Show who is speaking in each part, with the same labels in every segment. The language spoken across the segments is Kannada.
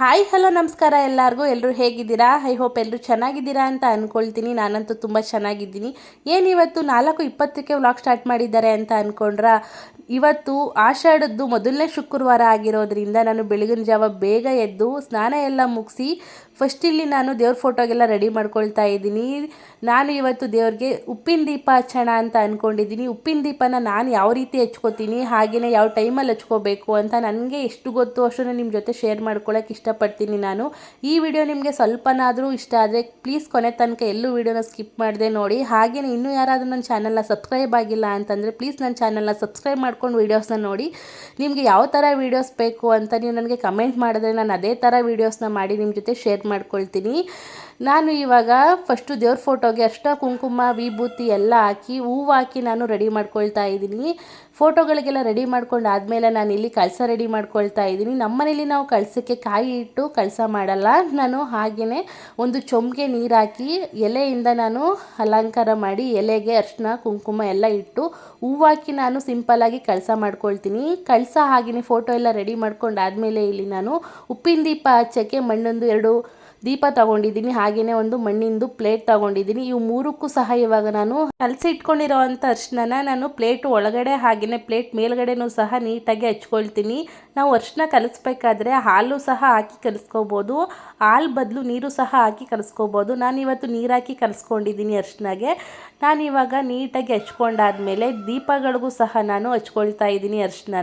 Speaker 1: ಹಾಯ್ ಹಲೋ ನಮಸ್ಕಾರ ಎಲ್ಲರಿಗೂ. ಎಲ್ಲರೂ ಹೇಗಿದ್ದೀರಾ? ಐ ಹೋಪ್ ಎಲ್ಲರೂ ಚೆನ್ನಾಗಿದ್ದೀರಾ ಅಂತ ಅಂದ್ಕೊಳ್ತೀನಿ ನಾನಂತೂ ತುಂಬ ಚೆನ್ನಾಗಿದ್ದೀನಿ. ಏನಿವತ್ತು ನಾಲ್ಕು ಇಪ್ಪತ್ತಕ್ಕೆ ವ್ಲಾಗ್ ಸ್ಟಾರ್ಟ್ ಮಾಡಿದ್ದಾರೆ ಅಂತ ಅಂದ್ಕೊಂಡ್ರ ಇವತ್ತು ಆಷಾಢದ್ದು ಮೊದಲನೇ ಶುಕ್ರವಾರ ಆಗಿರೋದ್ರಿಂದ ನಾನು ಬೆಳಗಿನ ಜಾವ ಬೇಗ ಎದ್ದು ಸ್ನಾನ ಎಲ್ಲ ಮುಗಿಸಿ ಫಸ್ಟ್ ಇಲ್ಲಿ ನಾನು ದೇವ್ರ ಫೋಟೋಗೆಲ್ಲ ರೆಡಿ ಮಾಡ್ಕೊಳ್ತಾ ಇದ್ದೀನಿ. ನಾನು ಇವತ್ತು ದೇವ್ರಿಗೆ ಉಪ್ಪಿನ ದೀಪ ಹಚ್ಚೋಣ ಅಂತ ಅಂದ್ಕೊಂಡಿದ್ದೀನಿ ಉಪ್ಪಿನ ದೀಪನ ನಾನು ಯಾವ ರೀತಿ ಹಚ್ಕೋತೀನಿ ಹಾಗೆಯೇ ಯಾವ ಟೈಮಲ್ಲಿ ಹಚ್ಕೋಬೇಕು ಅಂತ ನನಗೆ ಎಷ್ಟು ಗೊತ್ತು ಅಷ್ಟನ್ನು ನಿಮ್ಮ ಜೊತೆ ಶೇರ್ ಮಾಡ್ಕೊಳ್ಳೋಕೆ ಇಷ್ಟಪಡ್ತೀನಿ ನಾನು. ಈ ವಿಡಿಯೋ ನಿಮಗೆ ಸ್ವಲ್ಪನಾದರೂ ಇಷ್ಟ ಆದರೆ ಪ್ಲೀಸ್ ಕೊನೆ ತನಕ ಎಲ್ಲೂ ವಿಡಿಯೋನ ಸ್ಕಿಪ್ ಮಾಡಿದೆ ನೋಡಿ. ಹಾಗೆಯೇ ಇನ್ನೂ ಯಾರಾದರೂ ನನ್ನ ಚಾನಲ್ನ ಸಬ್ಸ್ಕ್ರೈಬ್ ಆಗಿಲ್ಲ ಅಂತಂದರೆ ಪ್ಲೀಸ್ ನನ್ನ ಚಾನಲ್ನ ಸಬ್ಸ್ಕ್ರೈಬ್ ಮಾಡ್ಕೊಂಡು ವೀಡಿಯೋಸ್ನ ನೋಡಿ. ನಿಮಗೆ ಯಾವ ಥರ ವೀಡಿಯೋಸ್ ಬೇಕು ಅಂತ ನೀವು ನನಗೆ ಕಮೆಂಟ್ ಮಾಡಿದ್ರೆ ನಾನು ಅದೇ ಥರ ವೀಡಿಯೋಸ್ನ ಮಾಡಿ ನಿಮ್ಮ ಜೊತೆ ಶೇರ್ ಮಾಡ್ಕೊಳ್ತೀನಿ. ನಾನು ಇವಾಗ ಫಸ್ಟು ದೇವ್ರ ಫೋಟೋಗೆ ಅಷ್ಟ ಕುಂಕುಮ, ವಿಭೂತಿ ಎಲ್ಲ ಹಾಕಿ ಹೂವು ಹಾಕಿ ನಾನು ರೆಡಿ ಮಾಡ್ಕೊಳ್ತಾ ಇದ್ದೀನಿ. ಫೋಟೋಗಳಿಗೆಲ್ಲ ರೆಡಿ ಮಾಡ್ಕೊಂಡು ಆದಮೇಲೆ ನಾನು ಇಲ್ಲಿ ಕಳಸ ರೆಡಿ ಮಾಡ್ಕೊಳ್ತಾ ಇದ್ದೀನಿ. ನಮ್ಮನೇಲಿ ನಾವು ಕಳಸಕ್ಕೆ ಕಾಯಿ ಇಟ್ಟು ಕಳಸ ಮಾಡಲ್ಲ. ನಾನು ಹಾಗೆಯೇ ಒಂದು ಚೊಂಬಿಗೆ ನೀರು ಹಾಕಿ ಎಲೆಯಿಂದ ನಾನು ಅಲಂಕಾರ ಮಾಡಿ ಎಲೆಗೆ ಅರ್ಶಿನ, ಕುಂಕುಮ ಎಲ್ಲ ಇಟ್ಟು ಹೂವು ಹಾಕಿ ನಾನು ಸಿಂಪಲ್ಲಾಗಿ ಕಳಸ ಮಾಡ್ಕೊಳ್ತೀನಿ. ಕಳಸ ಹಾಗೆಯೇ ಫೋಟೋ ಎಲ್ಲ ರೆಡಿ ಮಾಡ್ಕೊಂಡು ಆದಮೇಲೆ ಇಲ್ಲಿ ನಾನು ಉಪ್ಪಿನ ದೀಪ ಹಚ್ಚೋಕ್ಕೆ ಮಣ್ಣೊಂದು ಎರಡು ದೀಪ ತಗೊಂಡಿದ್ದೀನಿ ಹಾಗೆಯೇ ಒಂದು ಮಣ್ಣಿಂದು ಪ್ಲೇಟ್ ತಗೊಂಡಿದ್ದೀನಿ. ಇವು ಮೂರಕ್ಕೂ ಸಹ ಇವಾಗ ನಾನು ಕಲಸಿ ಇಟ್ಕೊಂಡಿರೋ ಅಂಥ ನಾನು ಪ್ಲೇಟ್ ಒಳಗಡೆ ಹಾಗೆಯೇ ಪ್ಲೇಟ್ ಮೇಲ್ಗಡೆನೂ ಸಹ ನೀಟಾಗಿ ಹಚ್ಕೊಳ್ತೀನಿ. ನಾವು ಅರ್ಶಿನ ಕಲಿಸ್ಬೇಕಾದ್ರೆ ಹಾಲು ಸಹ ಹಾಕಿ ಕಲಿಸ್ಕೋಬೋದು. ಹಾಲು ಬದಲು ನೀರು ಸಹ ಹಾಕಿ ಕಲಿಸ್ಕೋಬೋದು. ನಾನು ಇವತ್ತು ನೀರು ಹಾಕಿ ಕಲಿಸ್ಕೊಂಡಿದ್ದೀನಿ ಅರ್ಶಿನಾಗೆ ನಾನು ಇವಾಗ ನೀಟಾಗಿ ಹಚ್ಕೊಂಡಾದ್ಮೇಲೆ ದೀಪಗಳಿಗೂ ಸಹ ನಾನು ಹಚ್ಕೊಳ್ತಾ ಇದ್ದೀನಿ ಅರ್ಶಿನ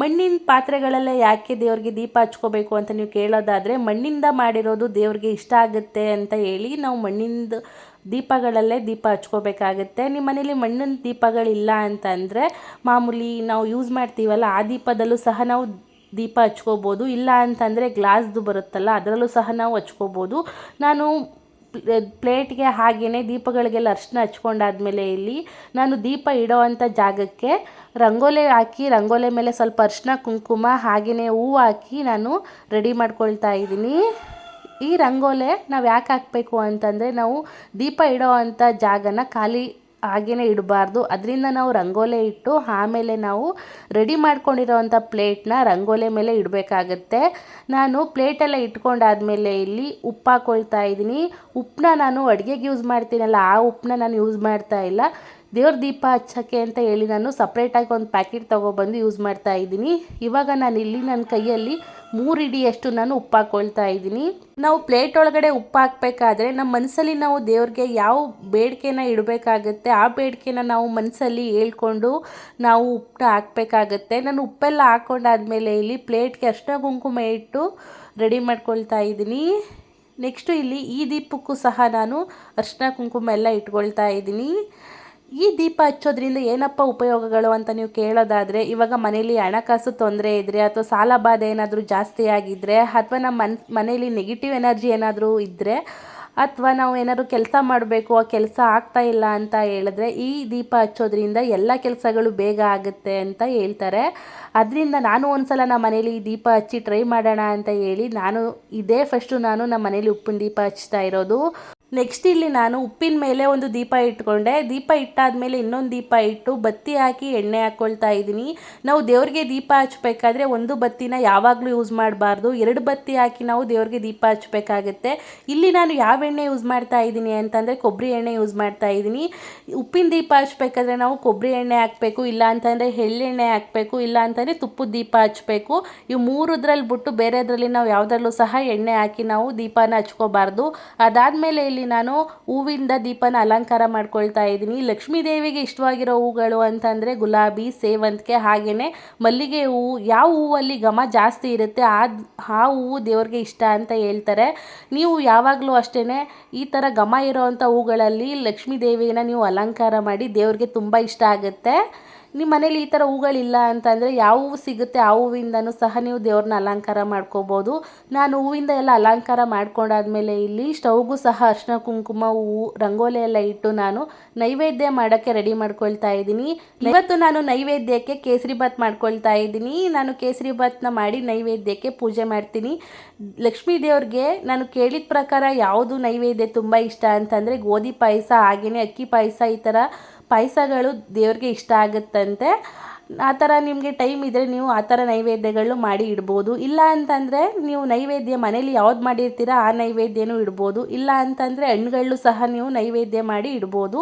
Speaker 1: ಮಣ್ಣಿನ ಪಾತ್ರೆಗಳಲ್ಲೇ ಯಾಕೆ ದೇವ್ರಿಗೆ ದೀಪ ಹಚ್ಕೋಬೇಕು ಅಂತ ನೀವು ಕೇಳೋದಾದರೆ ಮಣ್ಣಿಂದ ಮಾಡಿರೋದು ದೇವ್ರಿಗೆ ಇಷ್ಟ ಆಗುತ್ತೆ ಅಂತ ಹೇಳಿ ನಾವು ಮಣ್ಣಿಂದು ದೀಪಗಳಲ್ಲೇ ದೀಪ ಹಚ್ಕೋಬೇಕಾಗತ್ತೆ. ನಿಮ್ಮ ಮನೇಲಿ ಮಣ್ಣಿನ ದೀಪಗಳಿಲ್ಲ ಅಂತಂದರೆ ಮಾಮೂಲಿ ನಾವು ಯೂಸ್ ಮಾಡ್ತೀವಲ್ಲ, ಆ ದೀಪದಲ್ಲೂ ಸಹ ನಾವು ದೀಪ ಹಚ್ಕೋಬೋದು. ಇಲ್ಲ ಅಂತಂದರೆ ಗ್ಲಾಸ್ದು ಬರುತ್ತಲ್ಲ, ಅದರಲ್ಲೂ ಸಹ ನಾವು ಹಚ್ಕೋಬೋದು. ನಾನು ಪ್ಲೇಟ್ಗೆ ಹಾಗೆಯೇ ದೀಪಗಳಿಗೆಲ್ಲ ಅರ್ಶಿನ ಹಚ್ಕೊಂಡಾದ್ಮೇಲೆ ಇಲ್ಲಿ ನಾನು ದೀಪ ಇಡೋವಂಥ ಜಾಗಕ್ಕೆ ರಂಗೋಲೆ ಹಾಕಿ, ರಂಗೋಲೆ ಮೇಲೆ ಸ್ವಲ್ಪ ಅರ್ಶಿನ, ಕುಂಕುಮ ಹಾಗೆಯೇ ಹೂವು ಹಾಕಿ ನಾನು ರೆಡಿ ಮಾಡ್ಕೊಳ್ತಾ ಇದ್ದೀನಿ. ಈ ರಂಗೋಲೆ ನಾವು ಯಾಕೆ ಹಾಕಬೇಕು ಅಂತಂದರೆ ನಾವು ದೀಪ ಇಡೋ ಅಂಥ ಜಾಗನ ಖಾಲಿ ಹಾಗೇ ಇಡಬಾರ್ದು. ಅದರಿಂದ ನಾವು ರಂಗೋಲೆ ಇಟ್ಟು ಆಮೇಲೆ ನಾವು ರೆಡಿ ಮಾಡ್ಕೊಂಡಿರೋವಂಥ ಪ್ಲೇಟ್ನ ರಂಗೋಲೆ ಮೇಲೆ ಇಡಬೇಕಾಗತ್ತೆ. ನಾನು ಪ್ಲೇಟೆಲ್ಲ ಇಟ್ಕೊಂಡಾದ್ಮೇಲೆ ಇಲ್ಲಿ ಉಪ್ಪು ಹಾಕ್ಕೊಳ್ತಾ ಇದ್ದೀನಿ. ಉಪ್ಪನ್ನ ನಾನು ಅಡುಗೆಗೆ ಯೂಸ್ ಮಾಡ್ತೀನಲ್ಲ, ಆ ಉಪ್ಪನ್ನ ನಾನು ಯೂಸ್ ಮಾಡ್ತಾ ಇಲ್ಲ. ದೇವ್ರ ದೀಪ ಹಚ್ಚೋಕ್ಕೆ ಅಂತ ಹೇಳಿ ನಾನು ಸಪ್ರೇಟಾಗಿ ಒಂದು ಪ್ಯಾಕೆಟ್ ತೊಗೊಬಂದು ಯೂಸ್ ಮಾಡ್ತಾ ಇದ್ದೀನಿ. ಇವಾಗ ನಾನು ಇಲ್ಲಿ ನನ್ನ ಕೈಯಲ್ಲಿ ಮೂರು ಇಡಿಯಷ್ಟು ನಾನು ಉಪ್ಪು ಹಾಕ್ಕೊಳ್ತಾ ಇದ್ದೀನಿ. ನಾವು ಪ್ಲೇಟ್ ಒಳಗಡೆ ಉಪ್ಪು ಹಾಕಬೇಕಾದ್ರೆ ನಮ್ಮ ಮನಸ್ಸಲ್ಲಿ ನಾವು ದೇವ್ರಿಗೆ ಯಾವ ಬೇಡಿಕೆನ ಇಡಬೇಕಾಗತ್ತೆ, ಆ ಬೇಡಿಕೆನ ನಾವು ಮನಸ್ಸಲ್ಲಿ ಹೇಳ್ಕೊಂಡು ನಾವು ಉಪ್ಪನ್ನ ಹಾಕಬೇಕಾಗತ್ತೆ. ನಾನು ಉಪ್ಪೆಲ್ಲ ಹಾಕ್ಕೊಂಡಾದ್ಮೇಲೆ ಇಲ್ಲಿ ಪ್ಲೇಟ್ಗೆ ಅಷ್ಟ ಕುಂಕುಮ ಇಟ್ಟು ರೆಡಿ ಮಾಡ್ಕೊಳ್ತಾ ಇದ್ದೀನಿ. ನೆಕ್ಸ್ಟು ಇಲ್ಲಿ ಈ ದೀಪಕ್ಕೂ ಸಹ ನಾನು ಅರ್ಶಿನ ಕುಂಕುಮ ಎಲ್ಲ ಇಟ್ಕೊಳ್ತಾ ಇದ್ದೀನಿ. ಈ ದೀಪ ಹಚ್ಚೋದ್ರಿಂದ ಏನಪ್ಪ ಉಪಯೋಗಗಳು ಅಂತ ನೀವು ಕೇಳೋದಾದರೆ, ಇವಾಗ ಮನೇಲಿ ಹಣಕಾಸು ತೊಂದರೆ ಇದ್ದರೆ ಅಥವಾ ಸಾಲ ಬಾಧೆ ಏನಾದರೂ ಜಾಸ್ತಿ ಆಗಿದ್ದರೆ ಅಥವಾ ನಮ್ಮ ಮನ್ ಮನೇಲಿ ನೆಗೆಟಿವ್ ಎನರ್ಜಿ ಏನಾದರೂ ಇದ್ದರೆ ಅಥವಾ ನಾವು ಏನಾದರೂ ಕೆಲಸ ಮಾಡಬೇಕು, ಆ ಕೆಲಸ ಆಗ್ತಾ ಇಲ್ಲ ಅಂತ ಹೇಳಿದ್ರೆ ಈ ದೀಪ ಹಚ್ಚೋದ್ರಿಂದ ಎಲ್ಲ ಕೆಲಸಗಳು ಬೇಗ ಆಗುತ್ತೆ ಅಂತ ಹೇಳ್ತಾರೆ. ಅದರಿಂದ ನಾನು ಒಂದ್ಸಲ ನಮ್ಮ ಮನೇಲಿ ಈ ದೀಪ ಹಚ್ಚಿ ಟ್ರೈ ಮಾಡೋಣ ಅಂತ ಹೇಳಿ ನಾನು, ಇದೇ ಫಸ್ಟು ನಾನು ನಮ್ಮ ಮನೇಲಿ ಉಪ್ಪಿನ ದೀಪ ಹಚ್ತಾ ಇರೋದು. ನೆಕ್ಸ್ಟ್ ಇಲ್ಲಿ ನಾನು ಉಪ್ಪಿನ ಮೇಲೆ ಒಂದು ದೀಪ ಇಟ್ಕೊಂಡೆ. ದೀಪ ಇಟ್ಟಾದ್ಮೇಲೆ ಇನ್ನೊಂದು ದೀಪ ಇಟ್ಟು ಬತ್ತಿ ಹಾಕಿ ಎಣ್ಣೆ ಹಾಕ್ಕೊಳ್ತಾ ಇದ್ದೀನಿ. ನಾವು ದೇವ್ರಿಗೆ ದೀಪ ಹಚ್ಬೇಕಾದ್ರೆ ಒಂದು ಬತ್ತಿನ ಯಾವಾಗಲೂ ಯೂಸ್ ಮಾಡಬಾರ್ದು. ಎರಡು ಬತ್ತಿ ಹಾಕಿ ನಾವು ದೇವ್ರಿಗೆ ದೀಪ ಹಚ್ಬೇಕಾಗತ್ತೆ ಇಲ್ಲಿ ನಾನು ಯಾವ ಎಣ್ಣೆ ಯೂಸ್ ಮಾಡ್ತಾ ಇದ್ದೀನಿ ಅಂತಂದರೆ ಕೊಬ್ಬರಿ ಎಣ್ಣೆ ಯೂಸ್ ಮಾಡ್ತಾ ಇದ್ದೀನಿ. ಉಪ್ಪಿನ ದೀಪ ಹಚ್ಬೇಕಾದ್ರೆ ನಾವು ಕೊಬ್ಬರಿ ಎಣ್ಣೆ ಹಾಕಬೇಕು, ಇಲ್ಲ ಅಂತಂದರೆ ಎಳ್ಳೆಣ್ಣೆ ಹಾಕಬೇಕು, ಇಲ್ಲ ಅಂತಂದರೆ ತುಪ್ಪದ ದೀಪ ಹಚ್ಬೇಕು ಇವು ಮೂರದ್ರಲ್ಲಿ ಬಿಟ್ಟು ಬೇರೆದ್ರಲ್ಲಿ ನಾವು ಯಾವುದ್ರಲ್ಲೂ ಸಹ ಎಣ್ಣೆ ಹಾಕಿ ನಾವು ದೀಪನ ಹಚ್ಕೋಬಾರ್ದು. ಅದಾದಮೇಲೆ ಇಲ್ಲಿ ನಾನು ಹೂವಿಂದ ದೀಪನ ಅಲಂಕಾರ ಮಾಡ್ಕೊಳ್ತಾ ಇದ್ದೀನಿ. ಲಕ್ಷ್ಮೀ ದೇವಿಗೆ ಇಷ್ಟವಾಗಿರೋ ಹೂಗಳು ಅಂತಂದರೆ ಗುಲಾಬಿ, ಸೇವಂತಿಗೆ ಹಾಗೆಯೇ ಮಲ್ಲಿಗೆ ಹೂವು ಯಾವ ಹೂವಲ್ಲಿ ಘಮ ಜಾಸ್ತಿ ಇರುತ್ತೆ ಆ ಆ ಹೂವು ದೇವ್ರಿಗೆ ಇಷ್ಟ ಅಂತ ಹೇಳ್ತಾರೆ. ನೀವು ಯಾವಾಗಲೂ ಅಷ್ಟೇ ಈ ಥರ ಘಮ ಇರೋವಂಥ ಹೂಗಳಲ್ಲಿ ಲಕ್ಷ್ಮೀ ದೇವಿನ ನೀವು ಅಲಂಕಾರ ಮಾಡಿ ದೇವ್ರಿಗೆ ತುಂಬ ಇಷ್ಟ ಆಗುತ್ತೆ. ನಿಮ್ಮ ಮನೇಲಿ ಈ ಥರ ಹೂಗಳಿಲ್ಲ ಅಂತಂದರೆ ಯಾವ ಹೂವು ಸಿಗುತ್ತೆ ಆ ಹೂವಿಂದನೂ ಸಹ ನೀವು ದೇವ್ರನ್ನ ಅಲಂಕಾರ ಮಾಡ್ಕೋಬೋದು. ನಾನು ಹೂವಿಂದ ಎಲ್ಲ ಅಲಂಕಾರ ಮಾಡ್ಕೊಂಡಾದ್ಮೇಲೆ ಇಲ್ಲಿ ಸ್ಟವ್ಗೂ ಸಹ ಅರ್ಶಿನ ಕುಂಕುಮ, ಹೂವು, ರಂಗೋಲಿ ಎಲ್ಲ ಇಟ್ಟು ನಾನು ನೈವೇದ್ಯ ಮಾಡೋಕ್ಕೆ ರೆಡಿ ಮಾಡ್ಕೊಳ್ತಾ ಇದ್ದೀನಿ. ಇವತ್ತು ನಾನು ನೈವೇದ್ಯಕ್ಕೆ ಕೇಸರಿ ಬಾತ್ ಮಾಡ್ಕೊಳ್ತಾ ಇದ್ದೀನಿ. ನಾನು ಕೇಸರಿ ಬಾತ್ನ ಮಾಡಿ ನೈವೇದ್ಯಕ್ಕೆ ಪೂಜೆ ಮಾಡ್ತೀನಿ. ಲಕ್ಷ್ಮೀ ದೇವ್ರಿಗೆ ನಾನು ಕೇಳಿದ ಪ್ರಕಾರ ಯಾವುದು ನೈವೇದ್ಯ ತುಂಬ ಇಷ್ಟ ಅಂತಂದರೆ ಗೋಧಿ ಪಾಯಸ ಹಾಗೆಯೇ ಅಕ್ಕಿ ಪಾಯಸ ಈ ಥರ ಪಾಯಸಗಳು ದೇವ್ರಿಗೆ ಇಷ್ಟ ಆಗುತ್ತಂತೆ. ಆ ಥರ ನಿಮಗೆ ಟೈಮ್ ಇದ್ದರೆ ನೀವು ಆ ಥರ ನೈವೇದ್ಯಗಳು ಮಾಡಿ ಇಡ್ಬೋದು. ಇಲ್ಲ ಅಂತಂದರೆ ನೀವು ನೈವೇದ್ಯ ಮನೇಲಿ ಯಾವ್ದು ಮಾಡಿರ್ತೀರ ಆ ನೈವೇದ್ಯನೂ ಇಡ್ಬೋದು. ಇಲ್ಲ ಅಂತಂದರೆ ಹಣ್ಗಳು ಸಹ ನೀವು ನೈವೇದ್ಯ ಮಾಡಿ ಇಡ್ಬೋದು.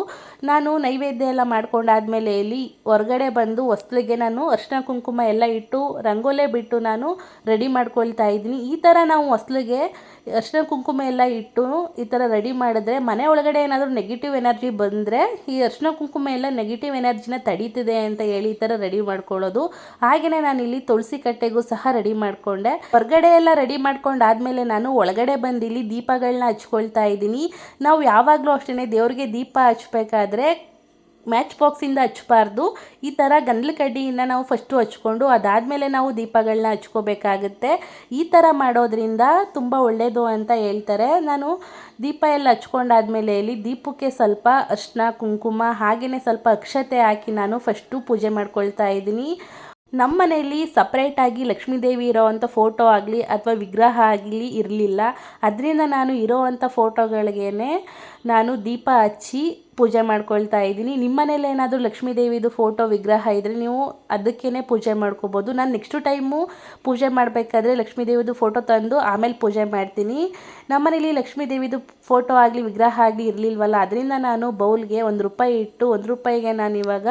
Speaker 1: ನಾನು ನೈವೇದ್ಯ ಎಲ್ಲ ಮಾಡ್ಕೊಂಡಾದ್ಮೇಲೆ ಇಲ್ಲಿ ಹೊರಗಡೆ ಬಂದು ಹೊಸ್ಲಿಗೆ ನಾನು ಅರ್ಶಿನ ಕುಂಕುಮ ಎಲ್ಲ ಇಟ್ಟು, ರಂಗೋಲೆ ಬಿಟ್ಟು ನಾನು ರೆಡಿ ಮಾಡ್ಕೊಳ್ತಾ ಇದ್ದೀನಿ. ಈ ಥರ ನಾವು ಹೊಸ್ಲಿಗೆ ಅರ್ಶಿನ ಕುಂಕುಮ ಎಲ್ಲ ಇಟ್ಟು ಈ ಥರ ರೆಡಿ ಮಾಡಿದ್ರೆ ಮನೆ ಒಳಗಡೆ ಏನಾದರೂ ನೆಗೆಟಿವ್ ಎನರ್ಜಿ ಬಂದರೆ ಈ ಅರ್ಶಿನ ಕುಂಕುಮ ಎಲ್ಲ ನೆಗೆಟಿವ್ ಎನರ್ಜಿನ ತಡೀತಿದೆ ಅಂತ ಹೇಳಿ ಈ ಥರ ರೆಡಿ ಮಾಡ್ಕೊಳ್ಳೋದು. ಹಾಗೆಯೇ ನಾನು ಇಲ್ಲಿ ತುಳಸಿ ಕಟ್ಟೆಗೂ ಸಹ ರೆಡಿ ಮಾಡಿಕೊಂಡೆ. ಹೊರಗಡೆ ಎಲ್ಲ ರೆಡಿ ಮಾಡ್ಕೊಂಡಾದ್ಮೇಲೆ ನಾನು ಒಳಗಡೆ ಬಂದು ಇಲ್ಲಿ ದೀಪಗಳನ್ನ ಹಚ್ಕೊಳ್ತಾ ಇದ್ದೀನಿ. ನಾವು ಯಾವಾಗಲೂ ಅಷ್ಟೇ ದೇವರಿಗೆ ದೀಪ ಹಚ್ಬೇಕಾದ್ರೆ ಮ್ಯಾಚ್ ಬಾಕ್ಸಿಂದ ಹಚ್ಬಾರ್ದು. ಈ ಥರ ಗಂಧಲ ಕಡ್ಡಿಯಿಂದ ನಾವು ಫಸ್ಟು ಹಚ್ಕೊಂಡು ಅದಾದಮೇಲೆ ನಾವು ದೀಪಗಳನ್ನ ಹಚ್ಕೋಬೇಕಾಗುತ್ತೆ. ಈ ಥರ ಮಾಡೋದ್ರಿಂದ ತುಂಬ ಒಳ್ಳೆಯದು ಅಂತ ಹೇಳ್ತಾರೆ. ನಾನು ದೀಪ ಎಲ್ಲ ಹಚ್ಕೊಂಡಾದ್ಮೇಲೆ ಇಲ್ಲಿ ದೀಪಕ್ಕೆ ಸ್ವಲ್ಪ ಅರ್ಶಿನ, ಕುಂಕುಮ ಹಾಗೆಯೇ ಸ್ವಲ್ಪ ಅಕ್ಷತೆ ಹಾಕಿ ನಾನು ಫಸ್ಟು ಪೂಜೆ ಮಾಡ್ಕೊಳ್ತಾ ಇದ್ದೀನಿ. ನಮ್ಮ ಮನೆಯಲ್ಲಿ ಸಪ್ರೇಟಾಗಿ ಲಕ್ಷ್ಮೀದೇವಿ ಇರೋವಂಥ ಫೋಟೋ ಆಗಲಿ ಅಥವಾ ವಿಗ್ರಹ ಆಗಲಿ ಇರಲಿಲ್ಲ. ಅದರಿಂದ ನಾನು ಇರೋವಂಥ ಫೋಟೋಗಳಿಗೇ ನಾನು ದೀಪ ಹಚ್ಚಿ ಪೂಜೆ ಮಾಡ್ಕೊಳ್ತಾ ಇದ್ದೀನಿ. ನಿಮ್ಮ ಮನೇಲಿ ಏನಾದರೂ ಲಕ್ಷ್ಮೀ ದೇವಿದು ಫೋಟೋ ವಿಗ್ರಹ ಇದ್ದರೆ ನೀವು ಅದಕ್ಕೇ ಪೂಜೆ ಮಾಡ್ಕೋಬೋದು. ನಾನು ನೆಕ್ಸ್ಟು ಟೈಮು ಪೂಜೆ ಮಾಡಬೇಕಾದ್ರೆ ಲಕ್ಷ್ಮೀ ದೇವಿದು ಫೋಟೋ ತಂದು ಆಮೇಲೆ ಪೂಜೆ ಮಾಡ್ತೀನಿ. ನಮ್ಮ ಮನೇಲಿ ಲಕ್ಷ್ಮೀ ದೇವಿದು ಫೋಟೋ ಆಗಲಿ, ವಿಗ್ರಹ ಆಗಲಿ ಇರಲಿಲ್ವಲ್ಲ, ಅದರಿಂದ ನಾನು ಬೌಲ್ಗೆ ಒಂದು ರೂಪಾಯಿ ಇಟ್ಟು, ಒಂದು ರೂಪಾಯಿಗೆ ನಾನು ಇವಾಗ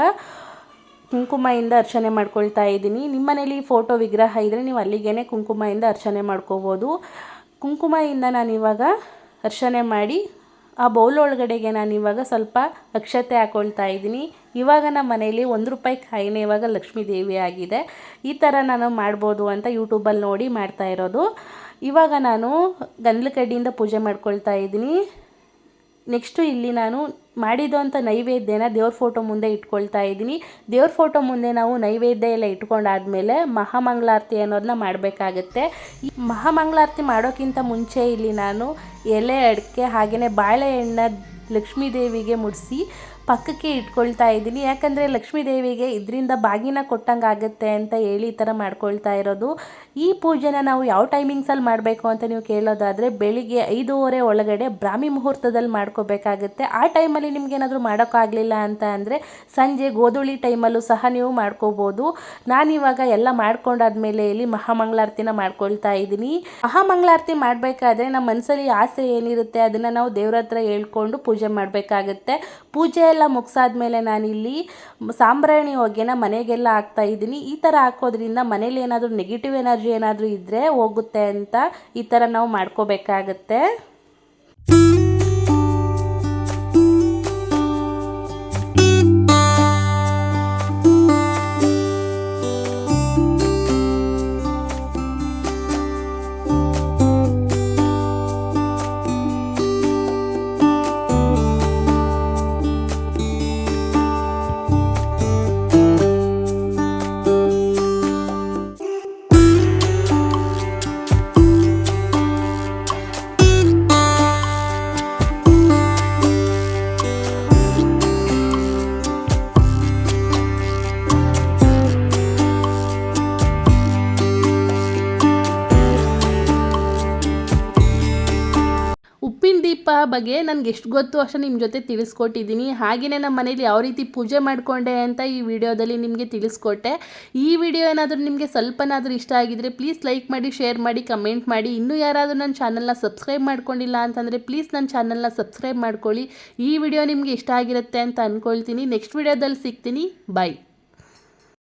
Speaker 1: ಕುಂಕುಮದಿಂದ ಅರ್ಚನೆ ಮಾಡ್ಕೊಳ್ತಾ ಇದ್ದೀನಿ. ನಿಮ್ಮ ಮನೇಲಿ ಫೋಟೋ ವಿಗ್ರಹ ಇದ್ದರೆ ನೀವು ಅಲ್ಲಿಗೇ ಕುಂಕುಮದಿಂದ ಅರ್ಚನೆ ಮಾಡ್ಕೋಬೋದು. ಕುಂಕುಮದಿಂದ ಇವಾಗ ಅರ್ಚನೆ ಮಾಡಿ, ಆ ಬೌಲ್ ಒಳಗಡೆಗೆ ನಾನು ಇವಾಗ ಸ್ವಲ್ಪ ಅಕ್ಷತೆ ಹಾಕ್ಕೊಳ್ತಾ ಇದ್ದೀನಿ. ಇವಾಗ ನಮ್ಮ ಮನೇಲಿ ಒಂದು ರೂಪಾಯಿ ಕಾಯಿನೇ ಇವಾಗ ಲಕ್ಷ್ಮೀ ದೇವಿ ಆಗಿದೆ. ಈ ಥರ ನಾನು ಮಾಡ್ಬೋದು ಅಂತ ಯೂಟ್ಯೂಬಲ್ಲಿ ನೋಡಿ ಮಾಡ್ತಾ ಇರೋದು. ಇವಾಗ ನಾನು ಗಂದ್ಲ ಕಡ್ಡಿಯಿಂದ ಪೂಜೆ ಮಾಡ್ಕೊಳ್ತಾ ಇದ್ದೀನಿ. ನೆಕ್ಸ್ಟು ಇಲ್ಲಿ ನಾನು ಮಾಡಿದ್ದು ಅಂತ ನೈವೇದ್ಯನ ದೇವ್ರ ಫೋಟೋ ಮುಂದೆ ಇಟ್ಕೊಳ್ತಾ ಇದ್ದೀನಿ. ದೇವ್ರ ಫೋಟೋ ಮುಂದೆ ನಾವು ನೈವೇದ್ಯ ಎಲ್ಲ ಇಟ್ಕೊಂಡಾದ್ಮೇಲೆ ಮಹಾಮಂಗಳಾರತಿ ಅನ್ನೋದನ್ನ ಮಾಡಬೇಕಾಗತ್ತೆ. ಮಹಾಮಂಗಳಾರತಿ ಮಾಡೋಕ್ಕಿಂತ ಮುಂಚೆ ಇಲ್ಲಿ ನಾನು ಎಲೆ ಅಡಿಕೆ ಹಾಗೆಯೇ ಬಾಳೆಹಣ್ಣ ಲಕ್ಷ್ಮೀ ದೇವಿಗೆ ಮುಡಿಸಿ ಪಕ್ಕಕ್ಕೆ ಇಟ್ಕೊಳ್ತಾ ಇದ್ದೀನಿ. ಯಾಕಂದರೆ ಲಕ್ಷ್ಮೀ ದೇವಿಗೆ ಇದರಿಂದ ಬಾಗಿನ ಕೊಟ್ಟಂಗೆ ಆಗುತ್ತೆ ಅಂತ ಹೇಳಿ ಈ ಥರ ಮಾಡ್ಕೊಳ್ತಾ ಇರೋದು. ಈ ಪೂಜೆನ ನಾವು ಯಾವ ಟೈಮಿಂಗ್ಸಲ್ಲಿ ಮಾಡಬೇಕು ಅಂತ ನೀವು ಕೇಳೋದಾದರೆ ಬೆಳಿಗ್ಗೆ ಐದೂವರೆ ಒಳಗಡೆ ಬ್ರಾಹ್ಮಿ ಮುಹೂರ್ತದಲ್ಲಿ ಮಾಡ್ಕೋಬೇಕಾಗುತ್ತೆ. ಆ ಟೈಮಲ್ಲಿ ನಿಮ್ಗೆ ಏನಾದರೂ ಮಾಡೋಕ್ಕಾಗಲಿಲ್ಲ ಅಂತ ಅಂದರೆ ಸಂಜೆ ಗೋಧೂಳಿ ಟೈಮಲ್ಲೂ ಸಹ ನೀವು ಮಾಡ್ಕೋಬೋದು. ನಾನಿವಾಗ ಎಲ್ಲ ಮಾಡ್ಕೊಂಡಾದ್ಮೇಲೆ ಇಲ್ಲಿ ಮಹಾಮಂಗಳಾರತಿನ ಮಾಡ್ಕೊಳ್ತಾ ಇದ್ದೀನಿ. ಮಹಾಮಂಗಳಾರತಿ ಮಾಡಬೇಕಾದ್ರೆ ನಮ್ಮ ಮನಸ್ಸಲ್ಲಿ ಆಸೆ ಏನಿರುತ್ತೆ ಅದನ್ನು ನಾವು ದೇವ್ರ ಹತ್ರ ಹೇಳ್ಕೊಂಡು ಪೂಜೆ ಮಾಡಬೇಕಾಗುತ್ತೆ. ಪೂಜೆ ಎಲ್ಲ ಮುಗಿಸಾದ್ಮೇಲೆ ನಾನಿಲ್ಲಿ ಸಾಂಬ್ರಾಣಿ ಹೊಗೆನ ಮನೆಗೆಲ್ಲ ಹಾಕ್ತಾ ಇದ್ದೀನಿ. ಈ ಥರ ಹಾಕೋದ್ರಿಂದ ಮನೇಲಿ ಏನಾದರೂ ನೆಗೆಟಿವ್ ಎನರ್ಜಿ ಏನಾದರೂ ಇದ್ದರೆ ಹೋಗುತ್ತೆ ಅಂತ ಈ ಥರ ನಾವು ಮಾಡ್ಕೋಬೇಕಾಗತ್ತೆ. ಬಗ್ಗೆ ನನಗೆ ಎಷ್ಟು ಗೊತ್ತು ಅಷ್ಟು ನಿಮ್ಮ ಜೊತೆ ತಿಳಿಸ್ಕೊಟ್ಟಿದ್ದೀನಿ. ಹಾಗೆಯೇ ನಮ್ಮ ಮನೇಲಿ ಯಾವ ರೀತಿ ಪೂಜೆ ಮಾಡಿಕೊಂಡೆ ಅಂತ ಈ ವಿಡಿಯೋದಲ್ಲಿ ನಿಮಗೆ ತಿಳಿಸ್ಕೊಟ್ಟೆ. ಈ ವಿಡಿಯೋ ಏನಾದರೂ ನಿಮಗೆ ಸ್ವಲ್ಪನಾದರೂ ಇಷ್ಟ ಆಗಿದರೆ ಪ್ಲೀಸ್ ಲೈಕ್ ಮಾಡಿ ಶೇರ್ ಮಾಡಿ ಕಮೆಂಟ್ ಮಾಡಿ. ಇನ್ನೂ ಯಾರಾದರೂ ನನ್ನ ಚಾನಲ್ನ ಸಬ್ಸ್ಕ್ರೈಬ್ ಮಾಡ್ಕೊಂಡಿಲ್ಲ ಅಂತಂದರೆ ಪ್ಲೀಸ್ ನನ್ನ ಚಾನಲ್ನ ಸಬ್ಸ್ಕ್ರೈಬ್ ಮಾಡ್ಕೊಳ್ಳಿ. ಈ ವಿಡಿಯೋ ನಿಮಗೆ ಇಷ್ಟ ಆಗಿರುತ್ತೆ ಅಂತ ಅಂದ್ಕೊಳ್ತೀನಿ ನೆಕ್ಸ್ಟ್ ವಿಡಿಯೋದಲ್ಲಿ ಸಿಗ್ತೀನಿ. ಬಾಯ್